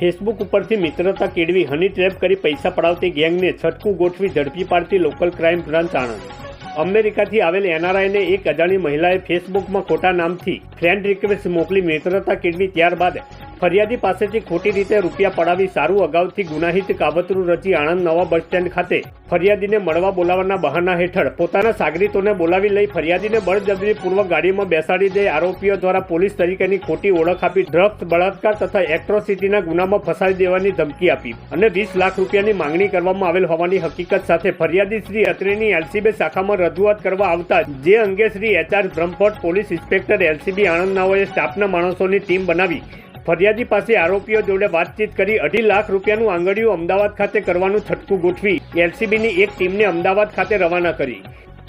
Facebook ઉપરથી મિત્રતા કેળવી હની ટ્રેપ કરી પૈસા પડાવતી ગેંગને છટકું ગોઠવી ઝડપી પાડતી લોકલ ક્રાઇમ બ્રાન્ચ આણંદ. અમેરિકાથી આવેલ એનઆરઆઈને એક અજાણી મહિલાએ ફેસબુકમાં ખોટા નામથી ફ્રેન્ડ રિક્વેસ્ટ મોકલી મિત્રતા કેળવી ત્યારબાદ ફરિયાદી પાસેથી ખોટી રીતે રૂપિયા પડાવી સારું અગાઉથી ગુનાહિત કાવતરું રચી આણંદ નવા બસ સ્ટેન્ડ ખાતે ફરિયાદીને મળવા બોલાવવાના બહાના હેઠળ પોતાના સાગરીતોને બોલાવી લઈ ફરિયાદીને બળજબરીપૂર્વક ગાડીમાં બેસાડી દઈ આરોપીઓ દ્વારા પોલીસ તરીકેની ખોટી ઓળખ આપી ડ્રગ્સ, બળાત્કાર તથા એટ્રોસિટીના ગુનામાં ફસાવી દેવાની ધમકી આપી અને વીસ લાખ રૂપિયાની માંગણી કરવામાં આવેલ હોવાની હકીકત સાથે ફરિયાદી શ્રી અત્રેની એલસીબી શાખામાં રજૂઆત કરવા આવતા જે અંગે Shri HR Brahmbhatt police inspector LCB Anand નાઓએ સ્ટાફના માણસોની ટીમ બનાવી ફરિયાદી પાસે આરોપીઓ જોડે વાતચીત કરી અઢી લાખ રૂપિયાનું આંગળીયું અમદાવાદ ખાતે કરવાનું છટકું ગોઠવી એલસીબીની એક ટીમને અમદાવાદ ખાતે રવાના કરી.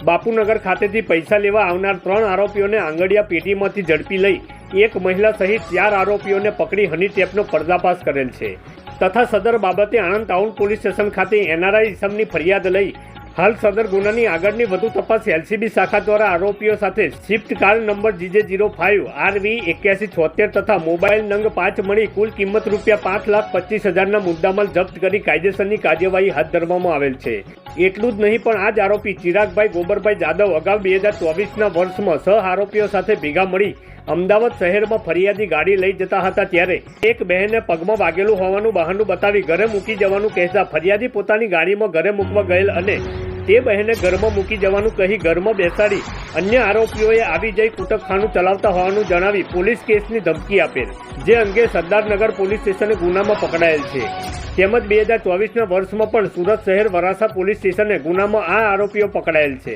બાપુનગર ખાતેથી પૈસા લેવા આવનાર ત્રણ આરોપીઓને આંગળીયા પેટીમાંથી ઝડપી લઈ એક મહિલા સહિત ચાર આરોપીઓને પકડી હની ટેપનો પર્દાફાશ કરેલ છે. તથા સદર બાબતે આણંદ ટાઉન પોલીસ સ્ટેશન ખાતે એનઆરઆઈ ઇસમની ફરિયાદ લઈ હાલ સદર ગુનાની આગળની વધુ તપાસ એલસીબી શાખા દ્વારા આરોપીઓ સાથે Swift car number GJ zero five RV એક્યાસી છોતેર તથા મોબાઈલ નંગ પાંચ મળી કુલ કિંમત રૂપિયા પાંચ લાખ પચીસ હજારના મુદ્દામાલ જપ્ત કરી કાયદેસરની કાર્યવાહી હાથ ધરવામાં આવેલ છે. એટલું જ નહીં, પણ આ જ આરોપી ચિરાગભાઈ ગોબરભાઈ જાદવ અગાઉ બે હજાર ચોવીસના વર્ષમાં સહ આરોપીઓ સાથે ભેગા મળી અમદાવાદ શહેરમાં ફરિયાદી ગાડી લઈ જતા હતા ત્યારે એક બહેને પગમાં વાગેલું હોવાનું બહાનું બતાવી ઘરે મૂકી જવાનું કહેતા ફરિયાદી પોતાની ગાડીમાં ઘરે મૂકવા ગયેલ અને તે બહેને ઘરમાં મૂકી જવાનું કહી ઘરમાં બેસાડી અન્ય આરોપીઓએ આવી જઈ કુટકખાનું ચલાવતા હોવાનું જણાવી પોલીસ કેસની ધમકી આપેલ, જે અંગે સરદારનગર પોલીસ સ્ટેશને ગુનામાં પકડાયેલ છે. તેમજ બે હજાર ચોવીસના વર્ષમાં પણ સુરત શહેર વરાસા પોલીસ સ્ટેશને ગુનામાં આ આરોપીઓ પકડાયેલ છે.